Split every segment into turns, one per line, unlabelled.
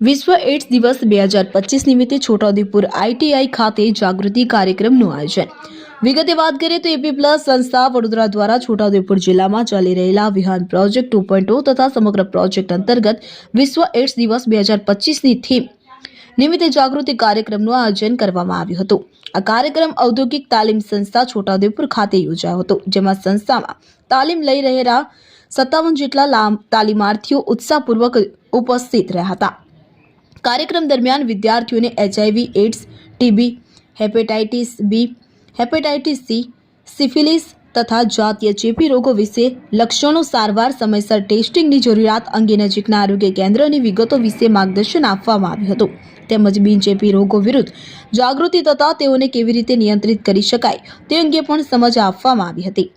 વિશ્વ એડ્સ દિવસ બે હજાર પચીસ નિમિત્તે છોટાઉદેપુર આઈટીઆઈ ખાતે જાગૃતિ કાર્યક્રમનું આયોજન. વિગતે વાત કરીએ તો એપી પ્લસ સંસ્થા વડોદરા દ્વારા છોટાઉદેપુર જિલ્લામાં ચાલી રહેલા વિહાન પ્રોજેક્ટ ટુ પોઈન્ટ તથા સમગ્ર પ્રોજેક્ટ અંતર્ગત વિશ્વ એડ્સ દિવસ બે હજાર પચીસની થીમ નિમિત્તે જાગૃતિ કાર્યક્રમનું આયોજન કરવામાં આવ્યું હતું. આ કાર્યક્રમ ઔદ્યોગિક તાલીમ સંસ્થા છોટાઉદેપુર ખાતે યોજાયો હતો, જેમાં સંસ્થામાં તાલીમ લઈ રહેલા સત્તાવન જેટલા લામ- તાલીમાર્થીઓ ઉત્સાહપૂર્વક ઉપસ્થિત રહ્યા હતા. કાર્યક્રમ દરમિયાન વિદ્યાર્થીઓને HIV AIDS TB, hepatitis B, hepatitis C, syphilis તથા જાતીય ચેપી રોગો વિશે લક્ષણો સારવાર સમયસર ટેસ્ટિંગની જરૂરિયાત અંગે નજીકના આરોગ્ય કેન્દ્રની વિગતો વિશે માર્ગદર્શન આપવામાં આવ્યું હતું. તેમજ બિનચેપી રોગો વિરુદ્ધ જાગૃતિ તથા તેઓને કેવી રીતે નિયંત્રિત કરી શકાય તે અંગે પણ સમજ આપવામાં આવી હતી.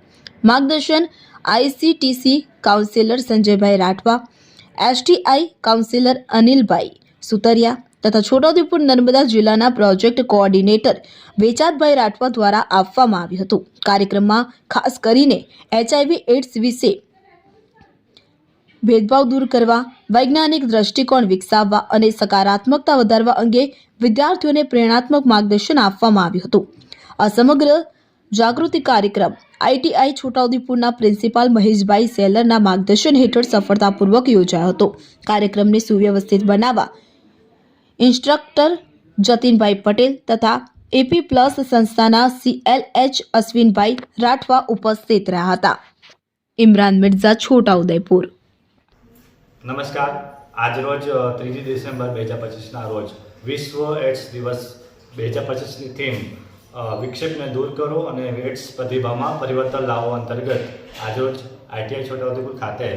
માર્ગદર્શન આઈસીટીસી કાઉન્સિલર સંજયભાઈ રાઠવા, એસટીઆઈ કાઉન્સિલર અનિલભાઈ સુતરિયા તથા છોટાઉદેપુર નર્મદા જિલ્લાના પ્રોજેક્ટ કોઓર્ડિનેટર વેચાતભાઈ રાઠવા દ્વારા આપવામાં આવ્યું હતું. કાર્યક્રમમાં ખાસ કરીને એચઆઈવી એડ્સ વિશે ભેદભાવ દૂર કરવા, વૈજ્ઞાનિક દ્રષ્ટિકોણ વિકસાવવા અને સકારાત્મકતા વધારવા અંગે વિદ્યાર્થીઓને પ્રેરણાત્મક માર્ગદર્શન આપવામાં આવ્યું હતું. આ સમગ્ર જાગૃતિ કાર્યક્રમ આઈટીઆઈ છોટાઉદેપુરના પ્રિન્સિપાલ મહેશભાઈ સેલરના માર્ગદર્શન હેઠળ સફળતાપૂર્વક યોજાયો હતો. કાર્યક્રમને સુવ્યવસ્થિત બનાવવા ઇન્સ્ટ્રક્ટર જતીનભાઈ પટેલ તથા એપી પ્લસ સંસ્થાના સીએલએચ અશ્વિનભાઈ રાઠવા ઉપસ્થિત રહ્યા હતા. ઇમરાન મિર્ઝા છોટાઉદેપુર
નમસ્કાર. આજરોજ ત્રીજી ડિસેમ્બર બે હજાર પચીસના રોજ વિશ્વ એડ્સ દિવસ બે હજાર પચીસની થીમ વિક્ષેપને દૂર કરો અને એડ્સ પ્રતિભામાં પરિવર્તન લાવો અંતર્ગત આજરોજ આઈટીઆઈ છોટાઉદેપુર ખાતે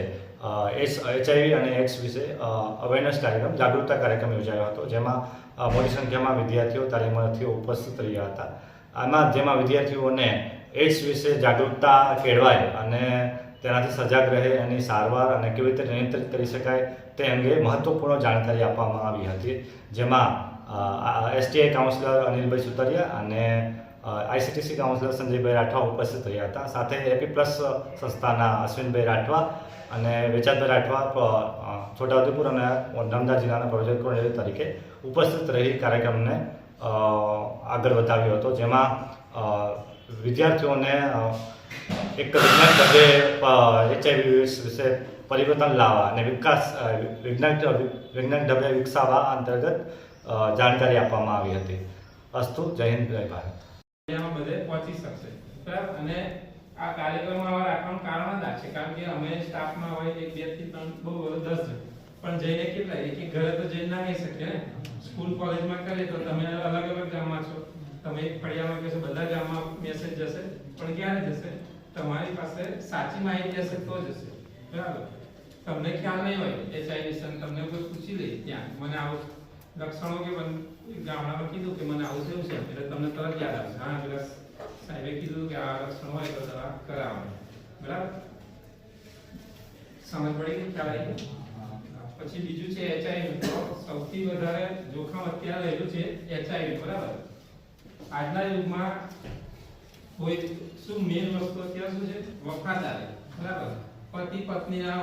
એડ્સ એચઆઈવી અને એડ્સ વિશે અવેરનેસ કાર્યક્રમ, જાગૃતતા કાર્યક્રમ યોજાયો હતો, જેમાં મોટી સંખ્યામાં વિદ્યાર્થીઓ તાલીમાર્થીઓ ઉપસ્થિત રહ્યા હતા. આમાં જેમાં વિદ્યાર્થીઓને એડ્સ વિશે જાગૃતતા કેળવાય અને તેનાથી સજાગ રહે, એની સારવાર અને કેવી રીતે નિયંત્રિત કરી શકાય તે અંગે મહત્વપૂર્ણ જાણકારી આપવામાં આવી હતી. જેમાં એસટીઆઈ કાઉન્સિલર અનિલભાઈ સુતરિયા અને આઈસીટીસી કાઉન્સિલર સંજયભાઈ રાઠવા ઉપસ્થિત રહ્યા હતા. સાથે એપી પ્લસ સંસ્થાના અશ્વિનભાઈ રાઠવા અને વેચાતભાઈ રાઠવા છોટાઉદેપુર અને નર્મદા જિલ્લાના પ્રોજેક્ટ કોઓર્ડિનેટર તરીકે ઉપસ્થિત રહી કાર્યક્રમને આગળ વધાવ્યો હતો. જેમાં વિદ્યાર્થીઓને એક વિજ્ઞાન ઢબે એચઆઈવી વિશે પરિવર્તન લાવવા અને વિકાસ વિજ્ઞાન વિજ્ઞાન ઢબે વિકસાવવા અંતર્ગત જાણકારી આપવામાં આવી હતી. અસ્તુ, જય હિન્દ, જય ભારત.
એમાં બધે પહોંચી શકશે. બરાબર? અને આ કાર્યક્રમ આવા રાખવાનું કારણ જ છે. કારણ કે અમે સ્ટાફમાં હોય એક, બેથી ત્રણ, બહુ દસ જણ. પણ જઈને કેટલા? એક ઘરે તો જઈને ના કહી શકીએ સ્કૂલ, કોલેજમાં કરીએ તો તમે અલગ અલગ ગામમાં છો. તમે એક ફળિયામાં કહેશો બધા ગામમાં મેસેજ જશે. પણ ક્યારે જશે? તમારી પાસે સાચી માહિતી હશે તો જશે બરાબર? તમને ખ્યાલ નહીં હોય. એચઆઈ તમને કોઈ પૂછી લે ત્યાં. મને આવું લક્ષણો કે ગામડામાં કીધું કે મને આવું થયું છે, એટલે તમને તરત યાદ આવશે. હા પેલા સાહેબે કીધું કે આ લક્ષણો હોય તો દવા કરાવવાની બરાબર? સમજ પડી ગઈ ખ્યાલ પછી બીજું છે એચઆઈવી તો સૌથી વધારે જોખમ અત્યારે રહેલું છે એચઆઈવી બરાબર? આજના યુગમાં કોઈ શું મેન વસ્તુ અત્યારે શું છે? વફાદારી, બરાબર? પતિ પત્નીના